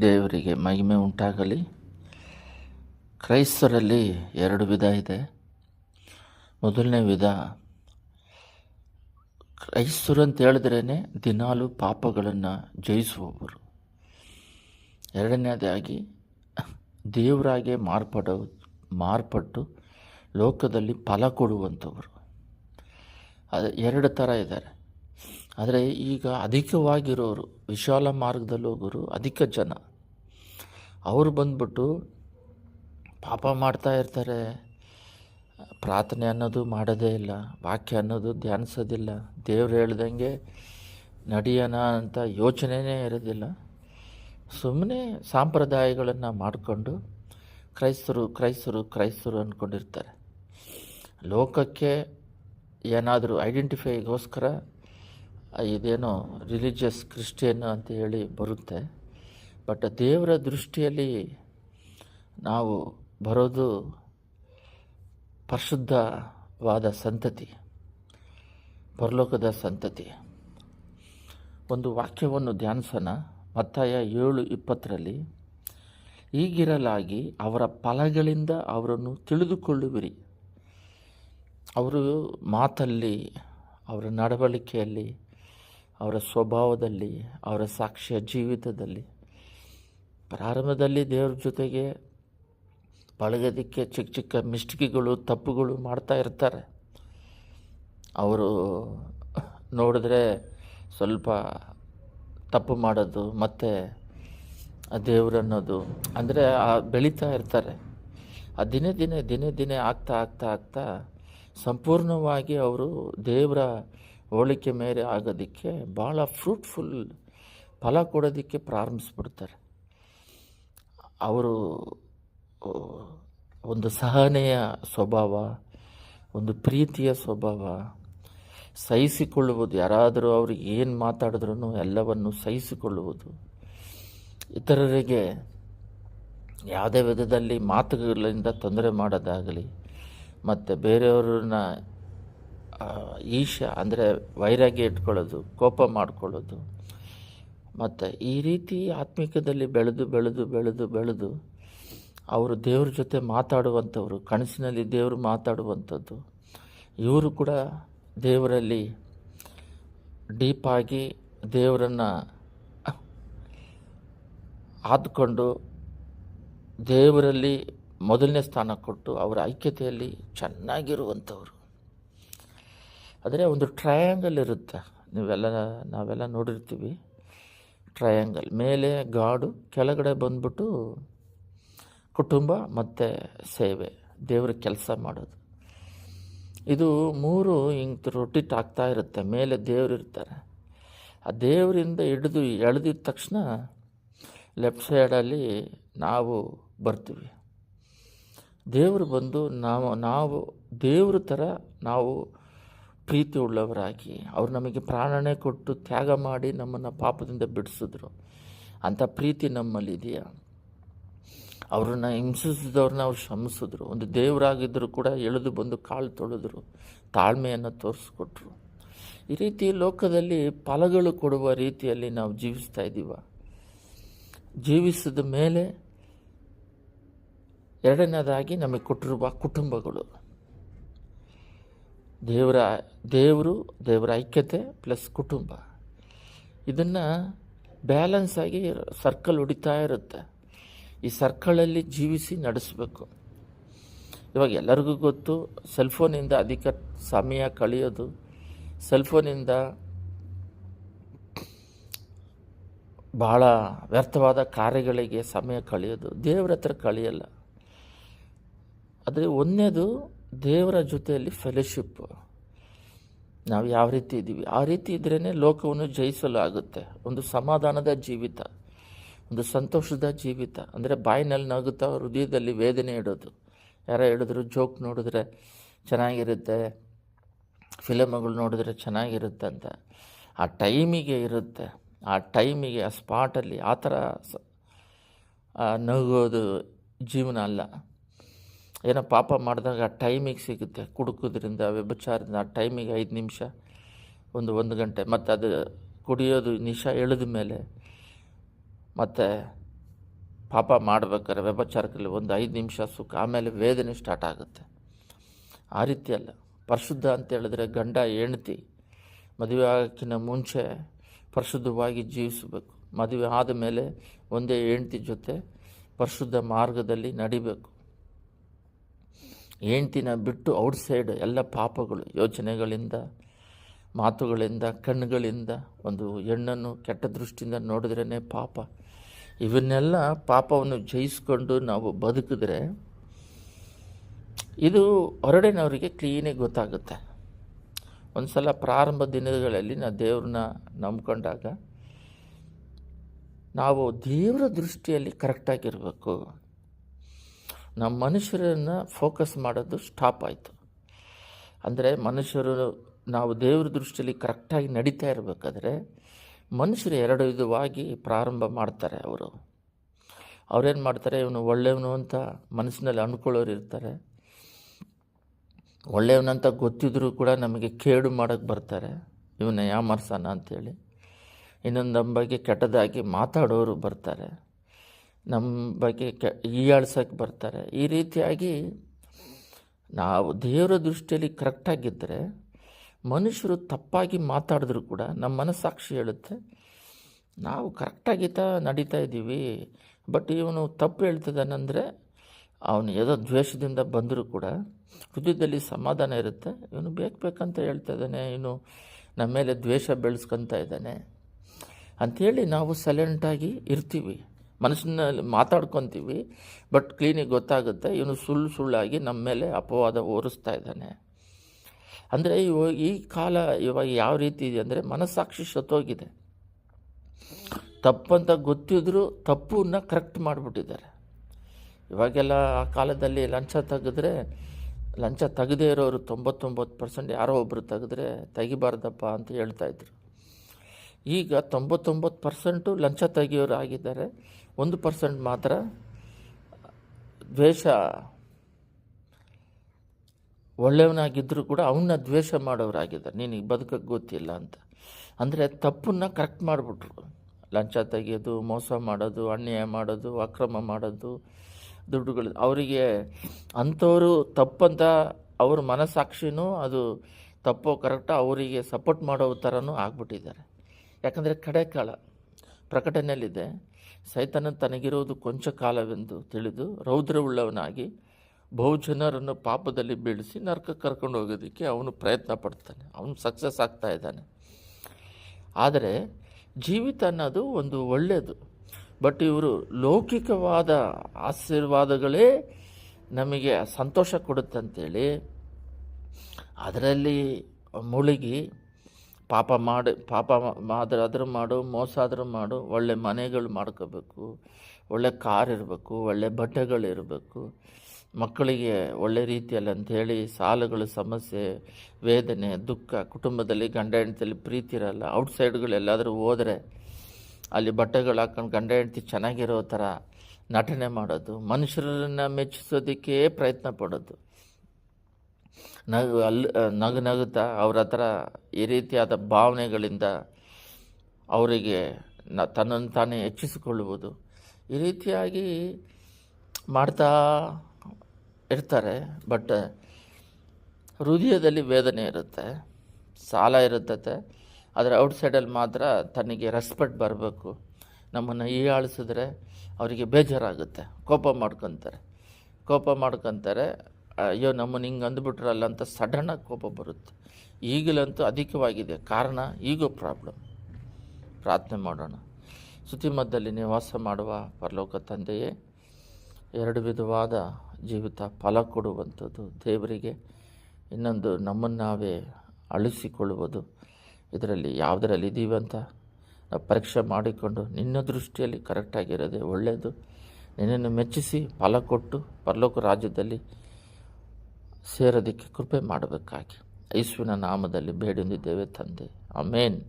ದೇವರಿಗೆ ಮಹಿಮೆ ಉಂಟಾಗಲಿ. ಕ್ರೈಸ್ತರಲ್ಲಿ ಎರಡು ವಿಧ ಇದೆ. ಮೊದಲನೇ ವಿಧ ಕ್ರೈಸ್ತರು ಅಂತ ಹೇಳಿದ್ರೇ ದಿನಾಲು ಪಾಪಗಳನ್ನು ಜಯಿಸುವವರು. ಎರಡನೇದಾಗಿ, ದೇವರಾಗೆ ಮಾರ್ಪಡ, ಮಾರ್ಪಟ್ಟು ಲೋಕದಲ್ಲಿ ಫಲ ಕೊಡುವಂಥವರು. ಅದು ಎರಡು ಥರ ಇದ್ದಾರೆ. ಆದರೆ ಈಗ ಅಧಿಕವಾಗಿರೋರು, ವಿಶಾಲ ಮಾರ್ಗದಲ್ಲಿ ಹೋಗೋರು ಅಧಿಕ ಜನ. ಅವರು ಬಂದ್ಬಿಟ್ಟು ಪಾಪ ಮಾಡ್ತಾ ಇರ್ತಾರೆ. ಪ್ರಾರ್ಥನೆ ಅನ್ನೋದು ಮಾಡೋದೇ ಇಲ್ಲ, ವಾಕ್ಯ ಅನ್ನೋದು ಧ್ಯಾನಿಸೋದಿಲ್ಲ. ದೇವ್ರು ಹೇಳ್ದಂಗೆ ನಡೆಯೋಣ ಅಂತ ಯೋಚನೆಯೇ ಇರೋದಿಲ್ಲ. ಸುಮ್ಮನೆ ಸಾಂಪ್ರದಾಯಗಳನ್ನು ಮಾಡಿಕೊಂಡು ಕ್ರೈಸ್ತರು ಕ್ರೈಸ್ತರು ಕ್ರೈಸ್ತರು ಅಂದ್ಕೊಂಡಿರ್ತಾರೆ. ಲೋಕಕ್ಕೆ ಏನಾದರೂ ಐಡೆಂಟಿಫೈಗೋಸ್ಕರ ಇದೇನೋ ರಿಲಿಜಿಯಸ್ ಕ್ರಿಶ್ಚಿಯನ್ ಅಂತ ಹೇಳಿ ಬರುತ್ತೆ. ಬಟ್ ದೇವರ ದೃಷ್ಟಿಯಲ್ಲಿ ನಾವು ಬರೋದು ಪರಿಶುದ್ಧವಾದ ಸಂತತಿ, ಪರಲೋಕದ ಸಂತತಿ. ಒಂದು ವಾಕ್ಯವನ್ನು ಧ್ಯಾನಿಸೋಣ. ಮತ್ತಾಯ ಏಳು ಇಪ್ಪತ್ತರಲ್ಲಿ ಹೀಗಿರಲಾಗಿ ಅವರ ಫಲಗಳಿಂದ ಅವರನ್ನು ತಿಳಿದುಕೊಳ್ಳುವಿರಿ. ಅವರು ಮಾತಲ್ಲಿ, ಅವರ ನಡವಳಿಕೆಯಲ್ಲಿ ಅವರ ಸ್ವಭಾವದಲ್ಲಿ, ಅವರ ಸಾಕ್ಷ್ಯ ಜೀವಿತದಲ್ಲಿ. ಪ್ರಾರಂಭದಲ್ಲಿ ದೇವ್ರ ಜೊತೆಗೆ ಪಳಗೋದಕ್ಕೆ ಚಿಕ್ಕ ಚಿಕ್ಕ ಮಿಸ್ಟೇಕ್ಗಳು, ತಪ್ಪುಗಳು ಮಾಡ್ತಾ ಇರ್ತಾರೆ. ಅವರು ನೋಡಿದ್ರೆ ಸ್ವಲ್ಪ ತಪ್ಪು ಮಾಡೋದು, ಮತ್ತು ದೇವ್ರನ್ನೋದು ಅಂದರೆ ಬೆಳೀತಾ ಇರ್ತಾರೆ. ಆ ದಿನೇ ದಿನೇ ದಿನೇ ದಿನೇ ಆಗ್ತಾ ಆಗ್ತಾ ಆಗ್ತಾ ಸಂಪೂರ್ಣವಾಗಿ ಅವರು ದೇವರ ಹೋಳಿಕೆ ಮೇಲೆ ಆಗೋದಕ್ಕೆ ಭಾಳ ಫ್ರೂಟ್ಫುಲ್ ಫಲ ಕೊಡೋದಕ್ಕೆ ಪ್ರಾರಂಭಿಸ್ಬಿಡ್ತಾರೆ. ಅವರು ಒಂದು ಸಹನೆಯ ಸ್ವಭಾವ, ಒಂದು ಪ್ರೀತಿಯ ಸ್ವಭಾವ, ಸಹಿಸಿಕೊಳ್ಳುವುದು, ಯಾರಾದರೂ ಅವ್ರಿಗೆ ಏನು ಮಾತಾಡಿದ್ರೂ ಎಲ್ಲವನ್ನು ಸಹಿಸಿಕೊಳ್ಳುವುದು, ಇತರರಿಗೆ ಯಾವುದೇ ವಿಧದಲ್ಲಿ ಮಾತುಗಳಿಂದ ತೊಂದರೆ ಮಾಡೋದಾಗಲಿ, ಮತ್ತು ಬೇರೆಯವ್ರನ್ನ ಈಶ ಅಂದರೆ ವೈರಾಗ್ಯ ಇಟ್ಕೊಳ್ಳೋದು, ಕೋಪ ಮಾಡ್ಕೊಳ್ಳೋದು. ಮತ್ತು ಈ ರೀತಿ ಆತ್ಮಿಕದಲ್ಲಿ ಬೆಳೆದು ಬೆಳೆದು ಬೆಳೆದು ಬೆಳೆದು ಅವರು ದೇವ್ರ ಜೊತೆ ಮಾತಾಡುವಂಥವ್ರು, ಕನಸಿನಲ್ಲಿ ದೇವರು ಮಾತಾಡುವಂಥದ್ದು, ಇವರು ಕೂಡ ದೇವರಲ್ಲಿ ಡೀಪಾಗಿ ದೇವರನ್ನು ಆದ್ಕೊಂಡು ದೇವರಲ್ಲಿ ಮೊದಲನೇ ಸ್ಥಾನ ಕೊಟ್ಟು ಅವರ ಐಕ್ಯತೆಯಲ್ಲಿ ಚೆನ್ನಾಗಿರುವಂಥವ್ರು. ಆದರೆ ಒಂದು ಟ್ರಯಾಂಗಲ್ ಇರುತ್ತೆ. ನೀವೆಲ್ಲ, ನಾವೆಲ್ಲ ನೋಡಿರ್ತೀವಿ. ಟ್ರಯಾಂಗಲ್ ಮೇಲೆ ಗಾಡು, ಕೆಳಗಡೆ ಬಂದ್ಬಿಟ್ಟು ಕುಟುಂಬ ಮತ್ತು ಸೇವೆ, ದೇವ್ರ ಕೆಲಸ ಮಾಡೋದು. ಇದು ಮೂರು ಹಿಂಗೆ ರೊಟ್ಟಿ ಆಗ್ತಾ ಇರುತ್ತೆ. ಮೇಲೆ ದೇವ್ರು ಇರ್ತಾರೆ. ಆ ದೇವರಿಂದ ಹಿಡಿದು ಎಳೆದಿದ ತಕ್ಷಣ ಲೆಫ್ಟ್ ಸೈಡಲ್ಲಿ ನಾವು ಬರ್ತೀವಿ. ದೇವರು ಬಂದು ನಾವು ನಾವು ದೇವ್ರ ಥರ ನಾವು ಪ್ರೀತಿ ಉಳ್ಳವರಾಗಿ ಅವರು ನಮಗೆ ಪ್ರಾಣನೇ ಕೊಟ್ಟು ತ್ಯಾಗ ಮಾಡಿ ನಮ್ಮನ್ನು ಪಾಪದಿಂದ ಬಿಡಿಸಿದ್ರು. ಅಂಥ ಪ್ರೀತಿ ನಮ್ಮಲ್ಲಿದೆಯಾ ಅವ್ರನ್ನ ಹಿಂಸಿಸಿದವ್ರನ್ನ ಅವ್ರು ಶ್ರಮಿಸಿದ್ರು ಒಂದು ದೇವರಾಗಿದ್ದರೂ ಕೂಡ ಎಳೆದು ಬಂದು ಕಾಳು ತೊಳೆದ್ರು, ತಾಳ್ಮೆಯನ್ನು ತೋರಿಸ್ಕೊಟ್ರು. ಈ ರೀತಿ ಲೋಕದಲ್ಲಿ ಫಲಗಳು ಕೊಡುವ ರೀತಿಯಲ್ಲಿ ನಾವು ಜೀವಿಸ್ತಾ ಇದ್ದೀವ. ಜೀವಿಸಿದ ಮೇಲೆ ಎರಡನೇದಾಗಿ ನಮಗೆ ಕೊಟ್ಟಿರುವ ಕುಟುಂಬಗಳು. ದೇವರ, ದೇವರು, ದೇವರ ಐಕ್ಯತೆ ಪ್ಲಸ್ ಕುಟುಂಬ. ಇದನ್ನು ಬ್ಯಾಲೆನ್ಸ್ ಆಗಿ ಸರ್ಕಲ್ ಹೊಡಿತಾ ಇರುತ್ತೆ. ಈ ಸರ್ಕಲಲ್ಲಿ ಜೀವಿಸಿ ನಡೆಸಬೇಕು. ಇವಾಗ ಎಲ್ಲರಿಗೂ ಗೊತ್ತು, ಸೆಲ್ಫೋನಿಂದ ಅಧಿಕ ಸಮಯ ಕಳೆಯೋದು, ಸೆಲ್ಫೋನಿಂದ ಭಾಳ ವ್ಯರ್ಥವಾದ ಕಾರ್ಯಗಳಿಗೆ ಸಮಯ ಕಳೆಯೋದು ದೇವರ ಹತ್ರ ಕಳೆಯಲ್ಲ. ಆದರೆ ಒಂದನೇದು ದೇವರ ಜೊತೆಯಲ್ಲಿ ಫೆಲೋಶಿಪ್ ನಾವು ಯಾವ ರೀತಿ ಇದ್ದೀವಿ? ಆ ರೀತಿ ಇದ್ರೇ ಲೋಕವನ್ನು ಜಯಿಸಲು ಆಗುತ್ತೆ. ಒಂದು ಸಮಾಧಾನದ ಜೀವಿತ, ಒಂದು ಸಂತೋಷದ ಜೀವಿತ. ಅಂದರೆ ಬಾಯಿನಲ್ಲಿ ನಗುತ್ತಾ ಹೃದಯದಲ್ಲಿ ವೇದನೆ ಇಡೋದು. ಯಾರೋ ಹೇಳಿದ್ರು, ಜೋಕ್ ನೋಡಿದ್ರೆ ಚೆನ್ನಾಗಿರುತ್ತೆ ಫಿಲಮ್ಗಳು ನೋಡಿದ್ರೆ ಚೆನ್ನಾಗಿರುತ್ತೆ ಅಂತ. ಆ ಟೈಮಿಗೆ ಇರುತ್ತೆ. ಆ ಟೈಮಿಗೆ, ಆ ಸ್ಪಾಟಲ್ಲಿ ಆ ಥರ ನಗೋದು ಜೀವನ ಅಲ್ಲ. ಏನೋ ಪಾಪ ಮಾಡಿದಾಗ ಆ ಟೈಮಿಗೆ ಸಿಗುತ್ತೆ. ಕುಡುಕೋದ್ರಿಂದ, ವ್ಯಭಚಾರದಿಂದ ಆ ಟೈಮಿಗೆ ಐದು ನಿಮಿಷ, ಒಂದು ಒಂದು ಗಂಟೆ. ಮತ್ತು ಅದು ಕುಡಿಯೋದು ನಿಶಾ ಎಳೆದ ಮೇಲೆ ಮತ್ತು ಪಾಪ ಮಾಡ್ಬೇಕಾದ್ರೆ ವ್ಯಭಚಾರಕಲ್ಲಿ ಒಂದು ಐದು ನಿಮಿಷ ಸುಖ, ಆಮೇಲೆ ವೇದನೆ ಸ್ಟಾರ್ಟ್ ಆಗುತ್ತೆ. ಆ ರೀತಿ ಅಲ್ಲ ಪರಿಶುದ್ಧ ಅಂತ ಹೇಳಿದ್ರೆ ಗಂಡ, ಹೆಂಡ್ತಿ ಮದುವೆ ಆಗೋಕ್ಕಿಂತ ಮುಂಚೆ ಪರಿಶುದ್ಧವಾಗಿ ಜೀವಿಸಬೇಕು. ಮದುವೆ ಆದ ಮೇಲೆ ಒಂದೇ ಹೆಂಡತಿ ಜೊತೆ ಪರಿಶುದ್ಧ ಮಾರ್ಗದಲ್ಲಿ ನಡಿಬೇಕು. ಹೆಂಡ್ತಿನ ಬಿಟ್ಟು ಔಟ್ಸೈಡ್ ಎಲ್ಲ ಪಾಪಗಳು, ಯೋಚನೆಗಳಿಂದ, ಮಾತುಗಳಿಂದ, ಕಣ್ಣುಗಳಿಂದ ಒಂದು ಹೆಣ್ಣನ್ನು ಕೆಟ್ಟ ದೃಷ್ಟಿಯಿಂದ ನೋಡಿದ್ರೇ ಪಾಪ. ಇವನ್ನೆಲ್ಲ ಪಾಪವನ್ನು ಜಯಿಸಿಕೊಂಡು ನಾವು ಬದುಕಿದ್ರೆ ಇದು ಹೊರಡಿನವರಿಗೆ ಕ್ಲೀನಾಗಿ ಗೊತ್ತಾಗುತ್ತೆ. ಒಂದು ಸಲ ಪ್ರಾರಂಭ ದಿನಗಳಲ್ಲಿ ನಾವು ದೇವ್ರನ್ನ ನಂಬ್ಕೊಂಡಾಗ ನಾವು ದೇವರ ದೃಷ್ಟಿಯಲ್ಲಿ ಕರೆಕ್ಟಾಗಿರಬೇಕು ನಮ್ಮ ಮನುಷ್ಯರನ್ನು ಫೋಕಸ್ ಮಾಡೋದು ಸ್ಟಾಪ್ ಆಯಿತು. ಅಂದರೆ ಮನುಷ್ಯರು ನಾವು ದೇವ್ರ ದೃಷ್ಟಿಯಲ್ಲಿ ಕರೆಕ್ಟಾಗಿ ನಡೀತಾ ಇರಬೇಕಾದ್ರೆ ಮನುಷ್ಯರು ಎರಡು ವಿಧವಾಗಿ ಪ್ರಾರಂಭ ಮಾಡ್ತಾರೆ ಅವರು. ಅವ್ರೇನು ಮಾಡ್ತಾರೆ, ಇವನು ಒಳ್ಳೆಯವನು ಅಂತ ಮನಸ್ಸಿನಲ್ಲಿ ಅಂದ್ಕೊಳ್ಳೋರು ಇರ್ತಾರೆ. ಒಳ್ಳೆಯವನಂತ ಗೊತ್ತಿದ್ರೂ ಕೂಡ ನಮಗೆ ಕೇಡು ಮಾಡೋಕ್ಕೆ ಬರ್ತಾರೆ. ಇವನ್ನ ಯಾಮರ್ಸನ ಅಂಥೇಳಿ ಇನ್ನೊಂದು ಬಗ್ಗೆ ಕೆಟ್ಟದಾಗಿ ಮಾತಾಡೋರು ಬರ್ತಾರೆ. ನಮ್ಮ ಬಗ್ಗೆ ಕೆ ಹೀಯಾಳ್ಸೋಕ್ಕೆ ಬರ್ತಾರೆ. ಈ ರೀತಿಯಾಗಿ ನಾವು ದೇವರ ದೃಷ್ಟಿಯಲ್ಲಿ ಕರೆಕ್ಟಾಗಿದ್ದರೆ ಮನುಷ್ಯರು ತಪ್ಪಾಗಿ ಮಾತಾಡಿದ್ರು ಕೂಡ ನಮ್ಮ ಮನಸ್ಸಾಕ್ಷಿ ಹೇಳುತ್ತೆ, ನಾವು ಕರೆಕ್ಟಾಗಿತ್ತ ನಡೀತಾ ಇದ್ದೀವಿ, ಬಟ್ ಇವನು ತಪ್ಪು ಹೇಳ್ತಿದ್ದಾನಂದರೆ ಅವನು ಯಾವುದೋ ದ್ವೇಷದಿಂದ ಬಂದರೂ ಕೂಡ ಹೃದಯದಲ್ಲಿ ಸಮಾಧಾನ ಇರುತ್ತೆ, ಇವನು ಬೇಕು ಬೇಕಂತ ಹೇಳ್ತಾ ಇದ್ದಾನೆ, ಇವನು ನಮ್ಮ ಮೇಲೆ ದ್ವೇಷ ಬೆಳೆಸ್ಕೊತಾ ಇದ್ದಾನೆ. ಅಂಥೇಳಿ ನಾವು ಸೈಲೆಂಟಾಗಿ ಇರ್ತೀವಿ. ಮನಸ್ಸಿನಲ್ಲಿ ಮಾತಾಡ್ಕೊತೀವಿ ಬಟ್ ಕ್ಲೀನಿಗೆ ಗೊತ್ತಾಗುತ್ತೆ. ಇವನು ಸುಳ್ಳು ಸುಳ್ಳಾಗಿ ನಮ್ಮ ಮೇಲೆ ಅಪವಾದ ಓರಿಸ್ತಾ ಇದ್ದಾನೆ. ಅಂದರೆ ಇವಾಗ ಈ ಕಾಲ ಇವಾಗ ಯಾವ ರೀತಿ ಇದೆ ಅಂದರೆ ಮನಸ್ಸಾಕ್ಷಿ ಸತ್ತೋಗಿದೆ. ತಪ್ಪಂತ ಗೊತ್ತಿದ್ರೂ ತಪ್ಪನ್ನು ಕರೆಕ್ಟ್ ಮಾಡಿಬಿಟ್ಟಿದ್ದಾರೆ. ಇವಾಗೆಲ್ಲ ಆ ಕಾಲದಲ್ಲಿ ಲಂಚ ತೆಗೆದ್ರೆ, ಲಂಚ ತೆಗೆದೇ ಇರೋರು ತೊಂಬತ್ತೊಂಬತ್ತು ಪರ್ಸೆಂಟ್ ಯಾರೋ ಒಬ್ಬರು ತೆಗೆದ್ರೆ ತೆಗಿಬಾರ್ದಪ್ಪ ಅಂತ ಹೇಳ್ತಾಯಿದ್ರು ಈಗ ತೊಂಬತ್ತೊಂಬತ್ತು ಪರ್ಸೆಂಟು ಲಂಚ ತೆಗಿಯೋರು ಆಗಿದ್ದಾರೆ ಒಂದು ಪರ್ಸೆಂಟ್ ಮಾತ್ರ ದ್ವೇಷ ಒಳ್ಳೆಯವನಾಗಿದ್ದರೂ ಕೂಡ ಅವನ್ನ ದ್ವೇಷ ಮಾಡೋರಾಗಿದ್ದಾರೆ ನಿನಗೆ ಬದುಕಕ್ಕೆ ಗೊತ್ತಿಲ್ಲ ಅಂತ. ಅಂದರೆ ತಪ್ಪನ್ನು ಕರೆಕ್ಟ್ ಮಾಡಿಬಿಟ್ರು. ಲಂಚ ತೆಗೆಯೋದು, ಮೋಸ ಮಾಡೋದು, ಅನ್ಯಾಯ ಮಾಡೋದು, ಅಕ್ರಮ ಮಾಡೋದು, ದುಡ್ಡುಗಳು. ಅವರಿಗೆ ಅಂಥವರು ತಪ್ಪಂತ ಅವ್ರ ಮನಸ್ಸಾಕ್ಷಿನೂ ಅದು ತಪ್ಪೋ ಕರೆಕ್ಟೋ ಅವರಿಗೆ ಸಪೋರ್ಟ್ ಮಾಡೋ ಥರನೂ ಆಗ್ಬಿಟ್ಟಿದ್ದಾರೆ. ಯಾಕಂದರೆ ಕಡೆ ಕಾಲ ಪ್ರಕಟಣೆಯಲ್ಲಿದೆ ಸೈತನ ತನಗಿರೋದು ಕೊಂಚ ಕಾಲವೆಂದು ತಿಳಿದು ರೌದ್ರವುಳ್ಳವನಾಗಿ ಬಹುಜನರನ್ನು ಪಾಪದಲ್ಲಿ ಬೀಳಿಸಿ ನರಕಕ್ಕೆ ಕರ್ಕೊಂಡು ಹೋಗೋದಕ್ಕೆ ಅವನು ಪ್ರಯತ್ನ ಪಡ್ತಾನೆ. ಅವನು ಸಕ್ಸಸ್ ಆಗ್ತಾ ಇದ್ದಾನೆ. ಆದರೆ ಜೀವಿತ ಅನ್ನೋದು ಒಂದು ಒಳ್ಳೆಯದು ಬಟ್ ಇವರು ಲೌಕಿಕವಾದ ಆಶೀರ್ವಾದಗಳೇ ನಮಗೆ ಸಂತೋಷ ಕೊಡುತ್ತೆ ಅಂತೇಳಿ ಅದರಲ್ಲಿ ಮುಳುಗಿ ಪಾಪ ಮಾಡಿ, ಪಾಪ ಮಾದ್ರ ಮಾಡು, ಮೋಸ ಆದರೂ ಮಾಡು, ಒಳ್ಳೆ ಮನೆಗಳು ಮಾಡ್ಕೋಬೇಕು, ಒಳ್ಳೆ ಕಾರ್ ಇರಬೇಕು, ಒಳ್ಳೆ ಬಟ್ಟೆಗಳಿರಬೇಕು ಮಕ್ಕಳಿಗೆ ಒಳ್ಳೆ ರೀತಿಯಲ್ಲಿ ಅಂಥೇಳಿ ಸಾಲಗಳು, ಸಮಸ್ಯೆ, ವೇದನೆ, ದುಃಖ, ಕುಟುಂಬದಲ್ಲಿ ಗಂಡ ಹೆಂಡತಿಯಲ್ಲಿ ಪ್ರೀತಿ ಇರಲ್ಲ, ಔಟ್ಸೈಡ್ಗಳು ಎಲ್ಲಾದರೂ ಹೋದರೆ ಅಲ್ಲಿ ಬಟ್ಟೆಗಳು ಹಾಕೊಂಡು ಗಂಡ ಹೆಂಡತಿ ಚೆನ್ನಾಗಿರೋ ಥರ ನಟನೆ ಮಾಡೋದು, ಮನುಷ್ಯರನ್ನು ಮೆಚ್ಚಿಸೋದಕ್ಕೆ ಪ್ರಯತ್ನ ಪಡೋದು. ನಗು, ಅಲ್ಲಿ ನಗು ನಗುತ್ತಾ ಅವ್ರ ಹತ್ರ ಈ ರೀತಿಯಾದ ಭಾವನೆಗಳಿಂದ ಅವರಿಗೆ ನ, ತನ್ನನ್ನು ತಾನೇ ಹೆಚ್ಚಿಸಿಕೊಳ್ಳುವುದು. ಈ ರೀತಿಯಾಗಿ ಮಾಡ್ತಾ ಇರ್ತಾರೆ, ಬಟ್ ಹೃದಯದಲ್ಲಿ ವೇದನೆ ಇರುತ್ತೆ, ಸಾಲ ಇರುತ್ತದೆ ಆದರೆ ಔಟ್ಸೈಡಲ್ಲಿ ಮಾತ್ರ ತನಗೆ ರೆಸ್ಪೆಕ್ಟ್ ಬರಬೇಕು. ನಮ್ಮನ್ನು ಹೀಯಾಳಿಸಿದ್ರೆ ಅವರಿಗೆ ಬೇಜಾರಾಗುತ್ತೆ. ಕೋಪ ಮಾಡ್ಕೊತಾರೆ. ಕೋಪ ಮಾಡ್ಕೊತಾರೆ ಅಯ್ಯೋ, ನಮ್ಮನ್ನು ಹಿಂಗೆ ಅಂದ್ಬಿಟ್ರಲ್ಲ ಅಂತ ಸಡನ್ನಾಗಿ ಕೋಪ ಬರುತ್ತೆ. ಈಗಲಂತೂ ಅಧಿಕವಾಗಿದೆ. ಕಾರಣ, ಈಗೋ ಪ್ರಾಬ್ಲಮ್. ಪ್ರಾರ್ಥನೆ ಮಾಡೋಣ. ಸುತಿಮದ್ದಲ್ಲಿ ನಿವಾಸ ಮಾಡುವ ಪರಲೋಕ ತಂದೆಯೇ, ಎರಡು ವಿಧವಾದ ಜೀವಿತ ಫಲ ಕೊಡುವಂಥದ್ದು ದೇವರಿಗೆ, ಇನ್ನೊಂದು ನಮ್ಮನ್ನು ನಾವೇ ಅಳಿಸಿಕೊಳ್ಳುವುದು. ಇದರಲ್ಲಿ ಯಾವುದರಲ್ಲಿ ಇದ್ದೀವಿ ಅಂತ? ನಾವು ಪರೀಕ್ಷೆ ಮಾಡಿಕೊಂಡು ನಿನ್ನ ದೃಷ್ಟಿಯಲ್ಲಿ ಕರೆಕ್ಟಾಗಿರೋದೇ ಒಳ್ಳೆಯದು ನಿನ್ನನ್ನು ಮೆಚ್ಚಿಸಿ ಫಲ ಕೊಟ್ಟು ಪರಲೋಕ ರಾಜ್ಯದಲ್ಲಿ ಸೇರೋದಕ್ಕೆ ಕೃಪೆ ಮಾಡಬೇಕಾಗಿ. ಯೇಸುವಿನ ನಾಮದಲ್ಲಿ ಬೇಡಿಕೊಂಡಿದ್ದೇವೆ ತಂದೆ. ಅಮೇನ್